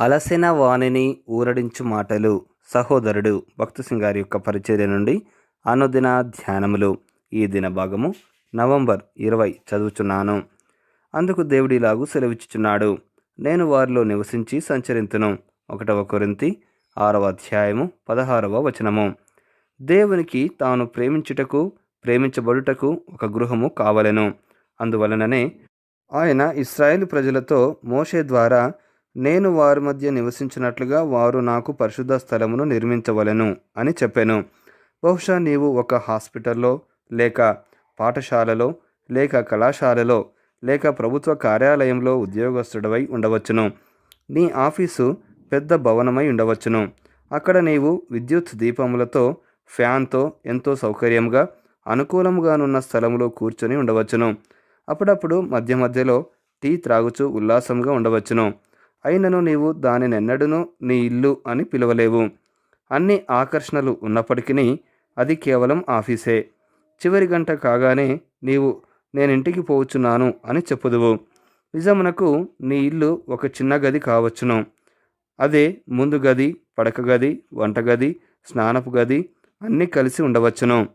అలసిన వాణిని ఊరడించు మాటలు సహోదరుడు భక్తసింగ్ గారి యొక్క పరిచర్య నుండి అనుదిన ధ్యానములు. ఈ దిన భాగము నవంబర్ ఇరవై చదువుచున్నాను. అందుకు దేవుడిలాగు సెలవిచ్చుచున్నాడు. నేను వారిలో నివసించి సంచరింతును. ఒకటవ కొరింతి ఆరవ అధ్యాయము పదహారవ వచనము. దేవునికి తాను ప్రేమించుటకు ప్రేమించబడుటకు ఒక గృహము కావలెను. అందువలననే ఆయన ఇస్రాయేల్ ప్రజలతో మోషే ద్వారా నేను వారి మధ్య నివసించినట్లుగా వారు నాకు పరిశుద్ధ స్థలమును నిర్మించవలెను అని చెప్పాను. బహుశా నీవు ఒక హాస్పిటల్లో లేక పాఠశాలలో లేక కళాశాలలో లేక ప్రభుత్వ కార్యాలయంలో ఉద్యోగస్తుడవై ఉండవచ్చును. నీ ఆఫీసు పెద్ద భవనమై ఉండవచ్చును. అక్కడ నీవు విద్యుత్ దీపములతో ఫ్యాన్తో ఎంతో సౌకర్యంగా అనుకూలంగానున్న స్థలంలో కూర్చొని ఉండవచ్చును. అప్పుడప్పుడు మధ్య మధ్యలో టీ త్రాగుచూ ఉల్లాసంగా ఉండవచ్చును. అయినను నీవు దానినెన్నడూనూ నీ ఇల్లు అని పిలవలేవు. అన్ని ఆకర్షణలు ఉన్నప్పటికీ అది కేవలం ఆఫీసే. చివరి గంట కాగానే నీవు నేనింటికి పోవచ్చున్నాను అని చెప్పుదువు. నిజమునకు నీ ఇల్లు ఒక చిన్న గది కావచ్చును. అదే ముందు గది పడక గది వంటగది స్నానపు గది అన్నీ కలిసి ఉండవచ్చును.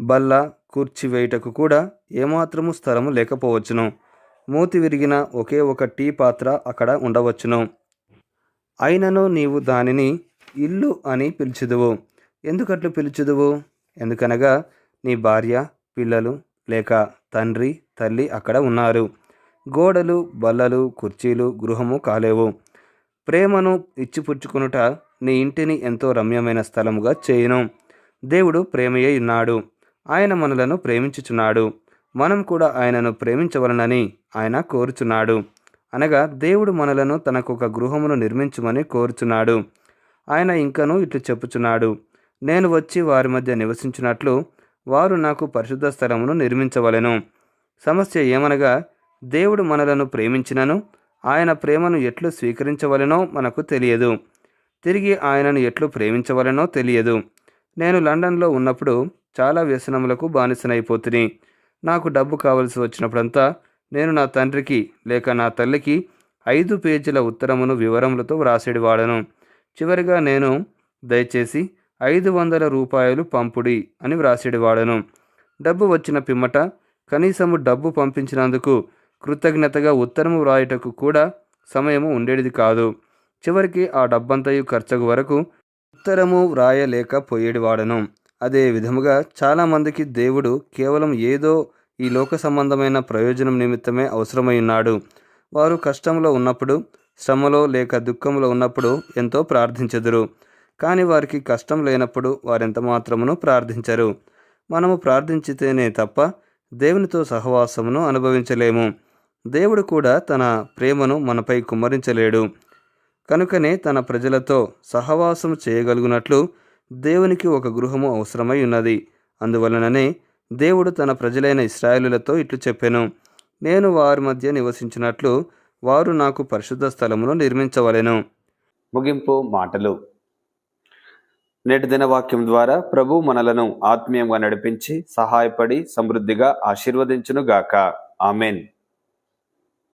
బల్ల కూర్చి వేయుటకు కూడా ఏమాత్రము స్థలము లేకపోవచ్చును. మూతి విరిగిన ఒకే ఒక టీ పాత్ర అక్కడ ఉండవచ్చును. అయినను నీవు దానిని ఇల్లు అని పిలిచిదువు. ఎందుకట్లు పిలిచిదువు? ఎందుకనగా నీ భార్య పిల్లలు లేక తండ్రి తల్లి అక్కడ ఉన్నారు. గోడలు బల్లలు కుర్చీలు గృహము కాలేవు. ప్రేమను ఇచ్చిపుచ్చుకునుట నీ ఇంటిని ఎంతో రమ్యమైన స్థలముగా చేయను. దేవుడు ప్రేమయే ఉన్నాడు ఆయన మనలను ప్రేమించుచున్నాడు. మనం కూడా ఆయనను ప్రేమించవలనని ఆయన కోరుచున్నాడు. అనగా దేవుడు మనలను తనకు ఒక గృహమును నిర్మించుమని కోరుచున్నాడు. ఆయన ఇంకనూ ఇట్లు చెప్పుచున్నాడు. నేను వచ్చి వారి మధ్య నివసించినట్లు వారు నాకు పరిశుద్ధ స్థలమును నిర్మించవలెను. సమస్య ఏమనగా దేవుడు మనలను ప్రేమించినను ఆయన ప్రేమను ఎట్లు స్వీకరించవలెనో మనకు తెలియదు. తిరిగి ఆయనను ఎట్లు ప్రేమించవలెనో తెలియదు. నేను లండన్లో ఉన్నప్పుడు చాలా వ్యసనములకు బానిసనైపోతుని. నాకు డబ్బు కావలసి వచ్చినప్పుడంతా నేను నా తండ్రికి లేక నా తల్లికి ఐదు పేజీల ఉత్తరమును వివరములతో వ్రాసేడివాడను చివరిగా నేను దయచేసి ఐదు వందల రూపాయలు పంపుడి అని వ్రాసేడివాడను డబ్బు వచ్చిన పిమ్మట కనీసము డబ్బు పంపించినందుకు కృతజ్ఞతగా ఉత్తరము వ్రాయుటకు కూడా సమయము ఉండేది కాదు. చివరికి ఆ డబ్బంతయు ఖర్చుకు వరకు ఉత్తరము వ్రాయలేకపోయేడివాడను అదే విధముగా చాలామందికి దేవుడు కేవలం ఏదో ఈ లోక సంబంధమైన ప్రయోజనం నిమిత్తమే అవసరమై ఉన్నాడు. వారు కష్టంలో ఉన్నప్పుడు శ్రమలో లేక దుఃఖంలో ఉన్నప్పుడు ఎంతో ప్రార్థించెదరు. కానీ వారికి కష్టం లేనప్పుడు వారెంత మాత్రమును ప్రార్థించరు. మనము ప్రార్థించితేనే తప్ప దేవునితో సహవాసమును అనుభవించలేము. దేవుడు కూడా తన ప్రేమను మనపై కుమ్మరించలేడు. కనుకనే తన ప్రజలతో సహవాసం చేయగలుగునట్లు దేవునికి ఒక గృహము అవసరమై ఉన్నది. అందువలననే దేవుడు తన ప్రజలైన ఇస్రాయేలులతో ఇట్లు చెప్పాను. నేను వారి మధ్య నివసించినట్లు వారు నాకు పరిశుద్ధ స్థలమును నిర్మించవలెను. ముగింపు మాటలు. నేటి దిన వాక్యం ద్వారా ప్రభు మనలను ఆత్మీయంగా నడిపించి సహాయపడి సమృద్ధిగా ఆశీర్వదించును గాక ఆమెన్.